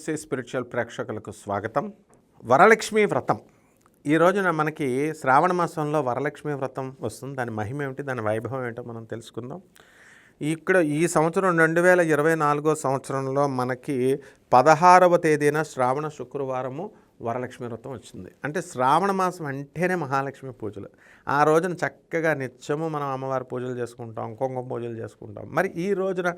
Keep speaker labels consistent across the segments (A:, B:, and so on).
A: NFC spiritual ప్రేక్షకులకు స్వాగతం. వరలక్ష్మి వ్రతం. ఈ రోజున మనకి శ్రావణ మాసంలో వరలక్ష్మి వ్రతం వస్తుంది. దాని మహిమ ఏమిటి? దాని వైభవం ఏంటో మనం తెలుసుకుందాం. ఇక్కడ ఈ సంవత్సరం రెండు వేల ఇరవై నాలుగో సంవత్సరంలో మనకి పదహారవ తేదీన శ్రావణ శుక్రవారము వరలక్ష్మి వ్రతం వచ్చింది. అంటే శ్రావణ మాసం అంటేనే మహాలక్ష్మి పూజలు. ఆ రోజున చక్కగా నిత్యము మనం అమ్మవారి పూజలు చేసుకుంటాం కుంకుమ పూజలు చేసుకుంటాం. మరి ఈ రోజున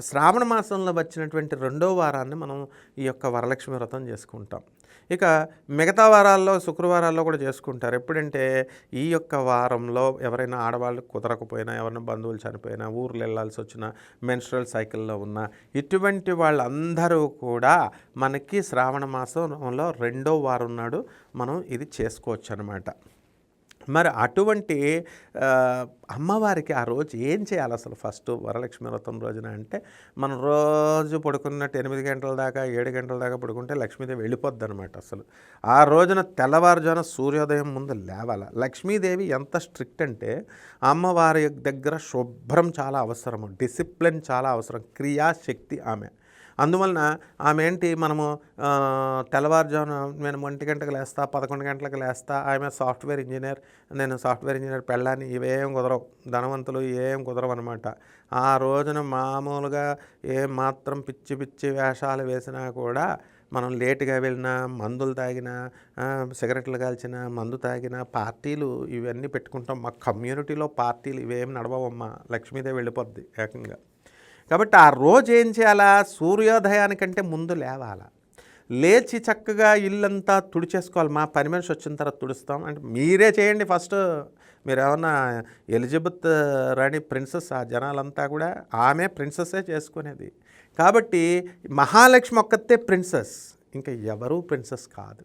A: శ్రావణ మాసంలో వచ్చినటువంటి రెండో వారాన్ని మనం ఈ యొక్క వరలక్ష్మి వ్రతం చేసుకుంటాం. ఇక మిగతా వారాల్లో శుక్రవారాల్లో కూడా చేసుకుంటారు. ఎప్పుడంటే ఈ యొక్క వారంలో ఎవరైనా ఆడవాళ్ళు కుదరకపోయినా ఎవరైనా బంధువులు చనిపోయినా ఊర్లు వెళ్ళాల్సి వచ్చిన మెన్స్ట్రల్ సైకిల్లో ఉన్న ఇటువంటి వాళ్ళందరూ కూడా మనకి శ్రావణ మాసంలో రెండో వారం నాడు మనం ఇది చేసుకోవచ్చు అనమాట మరి అటువంటి అమ్మవారికి ఆ రోజు ఏం చేయాలి అసలు ఫస్ట్ వరలక్ష్మి వ్రతం రోజున అంటే మనం రోజు పడుకున్నట్టు ఎనిమిది గంటల దాకా ఏడు గంటల దాకా పడుకుంటే లక్ష్మీదేవి వెళ్ళిపోద్ది అనమాట అసలు. ఆ రోజున తెల్లవారుజాన సూర్యోదయం ముందు లేవాల. లక్ష్మీదేవి ఎంత స్ట్రిక్ట్ అంటే అమ్మవారి దగ్గర శుభ్రం చాలా అవసరము డిసిప్లిన్ చాలా అవసరం క్రియాశక్తి ఆమె. అందువలన ఆమె ఏంటి మనము తెల్లవారుజామున నేను ఒంటి గంటకు లేస్తా పదకొండు గంటలకు లేస్తా ఆమె సాఫ్ట్వేర్ ఇంజనీర్ నేను సాఫ్ట్వేర్ ఇంజనీర్ పెళ్ళాన్ని ఇవేం కుదరవు ధనవంతులు ఏం కుదరవు అనమాట ఆ రోజున మామూలుగా ఏం మాత్రం పిచ్చి పిచ్చి వేషాలు వేసినా కూడా మనం లేటుగా వెళ్ళినా మందులు తాగినా సిగరెట్లు కాల్చిన మందు తాగిన పార్టీలు ఇవన్నీ పెట్టుకుంటాం. మా కమ్యూనిటీలో పార్టీలు ఇవేం నడవమ్మా లక్ష్మీదేవి వెళ్ళిపోద్ది ఏకంగా. కాబట్టి ఆ రోజు ఏం చేయాలా? సూర్యోదయానికంటే ముందు లేవాలా? లేచి చక్కగా ఇల్లంతా తుడిచేసుకోవాలి. మా పని మనిషి వచ్చిన తర్వాత తుడుస్తాం. అంటే మీరే చేయండి ఫస్ట్. మీరు ఏమన్నా ఎలిజబెత్ రాణి ప్రిన్సెస్ ఆ జనాలంతా కూడా ఆమె ప్రిన్సెస్సే చేసుకునేది. కాబట్టి మహాలక్ష్మి ఒక్కతే ప్రిన్సెస్. ఇంకా ఎవరూ ప్రిన్సెస్ కాదు.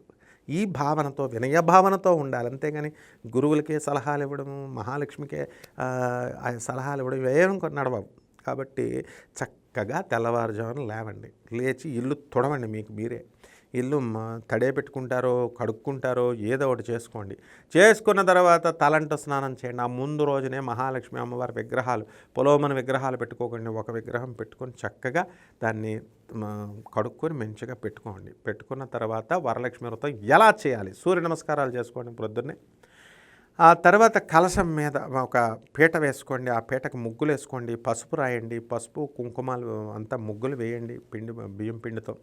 A: ఈ భావనతో వినయ భావనతో ఉండాలి. అంతేగాని గురువులకే సలహాలు ఇవ్వడము మహాలక్ష్మికే సలహాలు ఇవ్వడం ఏం నడవవు. కాబట్టి చక్కగా తెల్లవారుజామున లేవండి. లేచి ఇల్లు తొడవండి మీకు మీరే. ఇల్లు తడే పెట్టుకుంటారో కడుక్కుంటారో ఏదో ఒకటి చేసుకోండి. చేసుకున్న తర్వాత తలంట స్నానం చేయండి. ఆ ముందు రోజునే మహాలక్ష్మి అమ్మవారి విగ్రహాలు పొలోమన విగ్రహాలు పెట్టుకోకండి. ఒక విగ్రహం పెట్టుకొని చక్కగా దాన్ని కడుక్కొని మంచిగా పెట్టుకోండి. పెట్టుకున్న తర్వాత వరలక్ష్మి వ్రతం ఎలా చేయాలి? సూర్య నమస్కారాలు చేసుకోండి ప్రొద్దున్నే. ఆ తర్వాత కలశం మీద ఒక పీట వేసుకోండి ఆ పీటకు ముగ్గులు వేసుకోండి పసుపు రాయండి పసుపు కుంకుమాలు అంతా ముగ్గులు వేయండి పిండి బియ్యం పిండితో.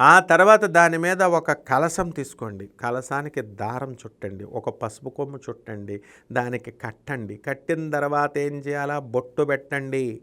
A: ఆ తర్వాత దాని మీద ఒక కలశం తీసుకోండి. కలశానికి దారం చుట్టండి ఒక పసుపు కొమ్ము చుట్టండి దానికి కట్టండి. కట్టిన తర్వాత ఏం చేయాలా? బొట్టు పెట్టండి.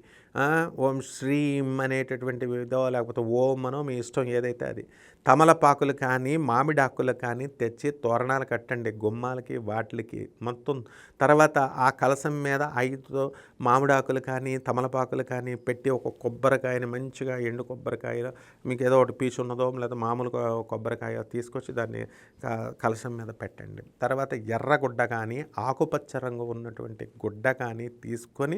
A: ఓం శ్రీం అనేటటువంటి విధో లేకపోతే ఓం అనో మీ ఇష్టం ఏదైతే అది. తమలపాకులు కానీ మామిడాకులు కానీ తెచ్చి తోరణాలు కట్టండి. గుమ్మాలకి వాటికి మొత్తం తర్వాత ఆ కలసం మీద ఐదు మామిడాకులు కానీ తమలపాకులు కానీ పెట్టి ఒక కొబ్బరికాయని మంచిగా ఎండు కొబ్బరికాయలో మీకు ఏదో ఒకటి పీచు ఉన్నదో లేదా మామూలు కొబ్బరికాయ తీసుకొచ్చి దాన్ని కలసం కలశం మీద పెట్టండి. తర్వాత ఎర్ర గుడ్డ కానీ ఆకుపచ్చ రంగు ఉన్నటువంటి గుడ్డ కానీ తీసుకొని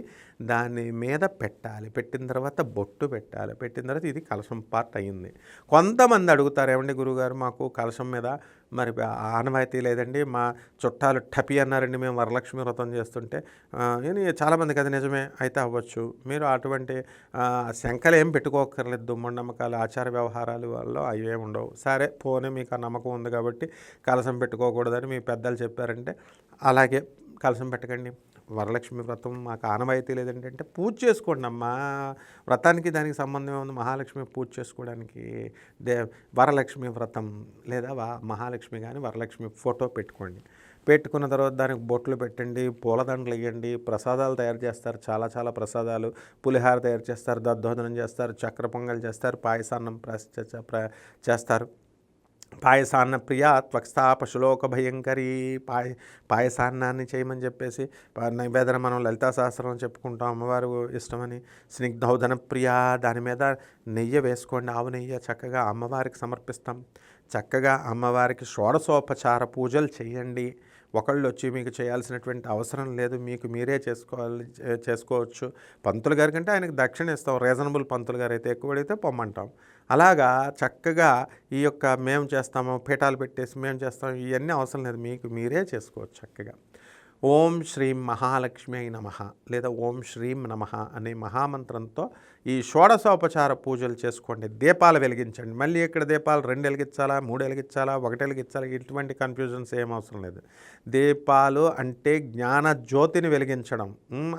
A: దాని మీద పెట్టాలి. పెట్టిన తర్వాత బొట్టు పెట్టాలి. పెట్టిన తర్వాత ఇది కలశం పార్ట్ అయ్యింది. కొంతమంది అడుగుతారు ఏమండి గురుగారు మాకు కలశం మీద మరి ఆనవాయితీ లేదండి. మా చుట్టాలు టపి అన్నారండి మేము వరలక్ష్మి వ్రతం చేస్తుంటే. ఆ, ఇది చాలామందికి అది నిజమే అయితే అవ్వచ్చు. మీరు అటువంటి శంఖలు శంకలు ఏం పెట్టుకోకర్లేదు దుమ్మండమ్మకాలు ఆచార వ్యవహారాలు వల్ల అవి ఏమి ఉండవు. సరే పోనీ మీకు ఆ నమ్మకం ఉంది కాబట్టి కలశం పెట్టుకోకూడదని మీ పెద్దలు చెప్పారంటే అలాగే కలశం పెట్టకండి. వరలక్ష్మి వ్రతం మాకు ఆనవాయితీ లేదంటే పూజ చేసుకోండి అమ్మా. వ్రతానికి దానికి సంబంధం ఉంది మహాలక్ష్మి పూజ చేసుకోవడానికి దే వరలక్ష్మి వ్రతం లేదా వా- మహాలక్ష్మి కానీ వరలక్ష్మి ఫోటో పెట్టుకోండి. పెట్టుకున్న తర్వాత దానికి బొట్లు పెట్టండి పూలదండలు వేయండి ప్రసాదాలు తయారు చేస్తారు. చాలా చాలా ప్రసాదాలు. పులిహార తయారు చేస్తారు దద్దోదనం చేస్తారు చక్ర పొంగల్ చేస్తారు పాయసాన్నం ప్రస్- ప్ర- చేస్తారు. పాయసాన్న ప్రియ త్వక్స్థా పశులోక భయంకరీ పాయ పాయసాన్నాన్ని చేయమని చెప్పేసి ప- నైవేదన మనం లలితా సహస్రం చెప్పుకుంటాం అమ్మవారు ఇష్టమని. స్నిగ్ధౌధన ప్రియ దాని మీద నెయ్యి వేసుకోండి ఆవు నెయ్యి చక్కగా అమ్మవారికి సమర్పిస్తాం. చక్కగా అమ్మవారికి షోడశోపచార పూజలు చేయండి. ఒకళ్ళు వచ్చి మీకు చేయాల్సినటువంటి అవసరం లేదు మీకు మీరే చేసుకోవాలి చేసుకోవచ్చు. పంతులు గారి కంటే ఆయనకు దక్షిణ ఇస్తాం రీజనబుల్ పంతులు గారు అయితే ఎక్కువ అడిగితే పొమ్మంటాం. అలాగా చక్కగా ఈ యొక్క మేము చేస్తాము పీఠాలు పెట్టేసి మేము చేస్తాము ఇవన్నీ అవసరం లేదు. మీకు మీరే చేసుకోవచ్చు చక్కగా. ఓం శ్రీం మహాలక్ష్మి నమ లేదా ఓం శ్రీం నమ అనే మహామంత్రంతో ఈ షోడశోపచార పూజలు చేసుకోండి. దీపాలు వెలిగించండి. మళ్ళీ ఇక్కడ దీపాలు? రెండు వెలిగించాలా? మూడు వెలిగించాలా? ఒకటి వెలిగించాలా? ఇటువంటి కన్ఫ్యూజన్స్ ఏం అవసరం లేదు. దీపాలు అంటే జ్ఞాన జ్యోతిని వెలిగించడం.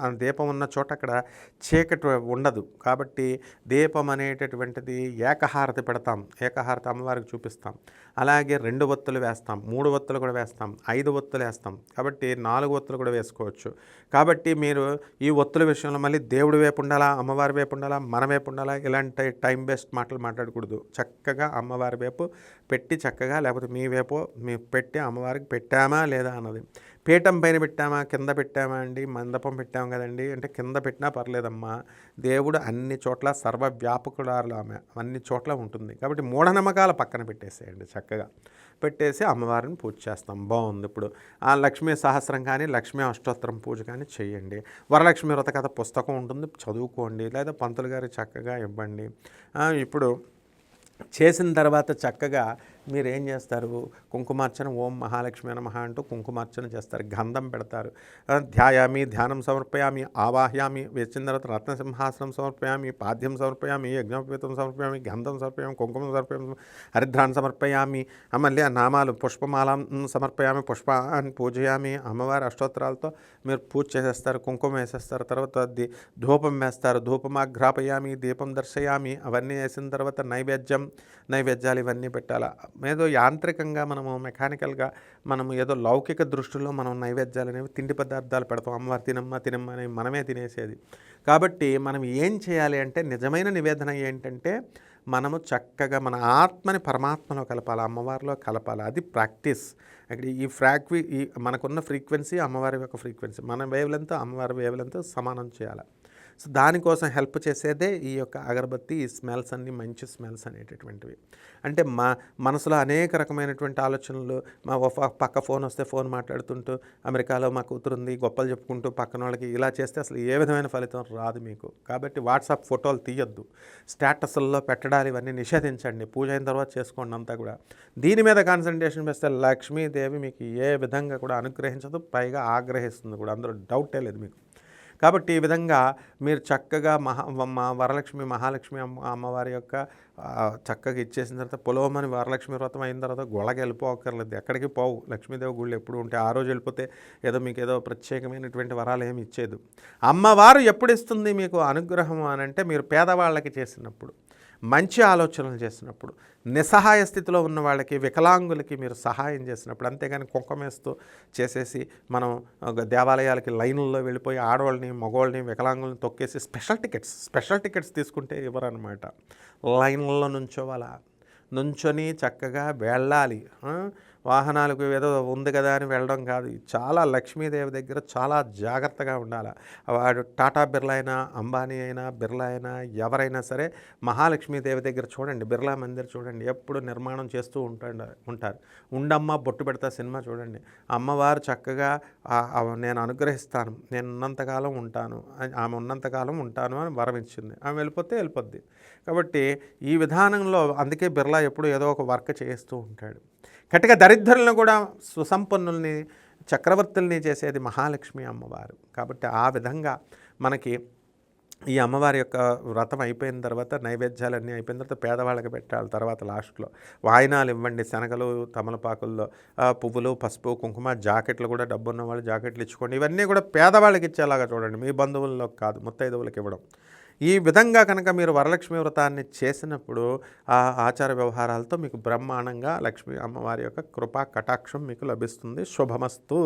A: ఆ దీపం ఉన్న చోట అక్కడ చీకటి ఉండదు. కాబట్టి దీపం అనేటటువంటిది ఏకహారతి పెడతాం. ఏకహారతి అమ్మవారికి చూపిస్తాం. అలాగే రెండు ఒత్తులు వేస్తాం. మూడు ఒత్తులు కూడా వేస్తాం. ఐదు ఒత్తులు వేస్తాం. కాబట్టి నాలుగు ఒత్తులు కూడా వేసుకోవచ్చు. కాబట్టి మీరు ఈ ఒత్తుల విషయంలో మళ్ళీ దేవుడి వైపు ఉండాలా? అమ్మవారి వైపు ఉండాలా? మన వైపు ఉండాలా ఇలాంటి టైం బేస్డ్ మాటలు మాట్లాడకూడదు. చక్కగా అమ్మవారి వైపు పెట్టి చక్కగా లేకపోతే మీ వైపు మీ పెట్టి అమ్మవారికి పెట్టామా లేదా అన్నది. పీఠం పైన పెట్టామా? కింద పెట్టామా అండి? మందపం పెట్టాం కదండి. అంటే కింద పెట్టినా పర్లేదమ్మా. దేవుడు అన్ని చోట్ల సర్వవ్యాపకుడారులు ఆమె. అన్ని చోట్ల ఉంటుంది. కాబట్టి మూఢనమ్మకాల పక్కన పెట్టేసేయండి చక్కగా. పెట్టేసి అమ్మవారిని పూజ చేస్తాం. బాగుంది ఇప్పుడు. ఆ లక్ష్మీ సహస్రం కానీ లక్ష్మీ అష్టోత్తరం పూజ కానీ చేయండి. వరలక్ష్మి వ్రత కథ పుస్తకం ఉంటుంది. చదువుకోండి. లేదా పంతులు గారు చక్కగా ఇవ్వండి. ఇప్పుడు చేసిన తర్వాత చక్కగా మీరు ఏం చేస్తారు? కుంకుమార్చన ఓం మహాలక్ష్మి నమః అంటూ కుంకుమార్చన చేస్తారు. గంధం పెడతారు. ధ్యాయామి ధ్యానం సమర్పయామి ఆవాహ్యామి వేసిన తర్వాత రత్నసింహాసనం సమర్పయామి పాద్యం సమర్పయామి యజ్ఞోపేతం సమర్పయామి గంధం సమర్పయామి కుంకుమ సమర్పయామి హరిద్రాన్ని సమర్పయామి మళ్ళీ ఆ నామాలు పుష్పమాలం సమర్పయామి పుష్పాన్ని పూజయామి అమ్మవారి అష్టోత్తరాలతో మీరు పూజ చేసేస్తారు కుంకుమ వేసేస్తారు తర్వాత ధూపం వేస్తారు ధూపమాఘ్రాపయామి దీపం దర్శయామి అవన్నీ వేసిన తర్వాత నైవేద్యం నైవేద్యాలు ఇవన్నీ పెట్టాలా? ఏదో యాంత్రికంగా మనము మెకానికల్గా మనము ఏదో లౌకిక దృష్టిలో మనం నైవేద్యాలు అనేవి తిండి పదార్థాలు పెడతాం. అమ్మవారు తినమ్మ తినమ్మ అని మనమే తినేసేది. కాబట్టి మనం ఏం చేయాలి అంటే నిజమైన నివేదన ఏంటంటే మనము చక్కగా మన ఆత్మని పరమాత్మలో కలపాలి అమ్మవారిలో కలపాలి. అది ప్రాక్టీస్. అక్కడ ఈ ఫ్రాక్వి ఈ మనకున్న ఫ్రీక్వెన్సీ అమ్మవారి యొక్క ఫ్రీక్వెన్సీ. మన వేవ్లెంత్ అమ్మవారి వేవ్లెంత్ సమానం చేయాలి. సో దానికోసం హెల్ప్ చేసేదే ఈ యొక్క అగరబత్తి ఈ స్మెల్స్ అన్ని మంచి స్మెల్స్ అనేటటువంటివి. అంటే మా మనసులో అనేక రకమైనటువంటి ఆలోచనలు మా పక్క ఫోన్ వస్తే ఫోన్ మాట్లాడుతుంటూ అమెరికాలో మా కూతురుంది గొప్పలు చెప్పుకుంటూ పక్కన వాళ్ళకి ఇలా చేస్తే అసలు ఏ విధమైన ఫలితం రాదు మీకు. కాబట్టి వాట్సాప్ ఫోటోలు తీయొద్దు. స్టేటస్ల్లో పెట్టడాలు ఇవన్నీ నిషేధించండి. పూజ అయిన తర్వాత చేసుకోండి అంతా కూడా. దీని మీద కాన్సన్ట్రేషన్ చేస్తే లక్ష్మీదేవి మీకు ఏ విధంగా కూడా అనుగ్రహించదు పైగా ఆగ్రహిస్తుంది కూడా. అందులో డౌటే లేదు మీకు. కాబట్టి ఈ విధంగా మీరు చక్కగా మహా మా వరలక్ష్మి మహాలక్ష్మి అమ్మ అమ్మవారి యొక్క చక్కగా ఇచ్చేసిన తర్వాత పొలవమని వరలక్ష్మి వ్రతం అయిన తర్వాత గొడగ వెళ్ళిపోకర్లేదు ఎక్కడికి పోవు. లక్ష్మీదేవి గుళ్ళు ఎప్పుడు ఉంటే ఆ రోజు వెళ్ళిపోతే ఏదో మీకు ఏదో ప్రత్యేకమైనటువంటి వరాలు ఏమి ఇచ్చేది. అమ్మవారు ఎప్పుడు ఇస్తుంది మీకు అనుగ్రహం అని అంటే మీరు పేదవాళ్ళకి చేసినప్పుడు. మంచి ఆలోచనలు చేసినప్పుడు నిస్సహాయ స్థితిలో ఉన్న వాళ్ళకి వికలాంగులకి మీరు సహాయం చేసినప్పుడు అంతేగాని కుంకమేస్తూ చేసేసి మనం ఒక దేవాలయాలకి లైన్లలో వెళ్ళిపోయి ఆడవాళ్ళని మగవాళ్ళని వికలాంగుల్ని తొక్కేసి స్పెషల్ టికెట్స్ స్పెషల్ టికెట్స్ తీసుకుంటే ఇవ్వరనమాట లైన్లలో నుంచోవాలా? నుంచొని చక్కగా వెళ్ళాలి. వాహనాలకు ఏదో ఉంది కదా అని వెళ్ళడం కాదు. చాలా లక్ష్మీదేవి దగ్గర చాలా జాగ్రత్తగా ఉండాలి. వాడు టాటా బిర్లా అయినా అంబానీ అయినా బిర్లా అయినా ఎవరైనా సరే మహాలక్ష్మీదేవి దగ్గర చూడండి బిర్లా మందిర్ చూడండి ఎప్పుడు నిర్మాణం చేస్తూ ఉంటాడు ఉంటారు. ఉండమ్మ బొట్టు పెడతా సినిమా చూడండి. అమ్మవారు చక్కగా నేను అనుగ్రహిస్తాను నేను ఉన్నంతకాలం ఉంటాను ఆమె ఉన్నంతకాలం ఉంటాను అని వరం ఇచ్చింది ఆమె వెళ్ళిపోతే వెళ్ళిపోద్ది. కాబట్టి ఈ విధానంలో అందుకే బిర్లా ఎప్పుడు ఏదో ఒక వర్క్ చేస్తూ ఉంటాడు. కటిక దరిద్రులను కూడా సుసంపన్నుల్ని చక్రవర్తుల్ని చేసేది మహాలక్ష్మి అమ్మవారు. కాబట్టి ఆ విధంగా మనకి ఈ అమ్మవారి యొక్క వ్రతం అయిపోయిన తర్వాత నైవేద్యాలన్నీ అయిపోయిన తర్వాత పేదవాళ్ళకి పెట్టాలి తర్వాత లాస్ట్లో. వాయినాలు ఇవ్వండి శనగలు తమలపాకుల్లో పువ్వులు పసుపు కుంకుమ జాకెట్లు కూడా డబ్బు ఉన్న వాళ్ళు జాకెట్లు ఇచ్చుకోండి. ఇవన్నీ కూడా పేదవాళ్ళకి ఇచ్చేలాగా చూడండి. మీ బంధువుల్లో కాదు ముత్తైదువులకు ఇవ్వడం. ఈ విధంగా కనుక మీరు వరలక్ష్మి వ్రతాన్ని చేసినప్పుడు ఆ ఆచార వ్యవహారాలతో మీకు బ్రహ్మాండంగా లక్ష్మీ అమ్మవారి యొక్క కృపా కటాక్షం మీకు లభిస్తుంది. శుభమస్తు.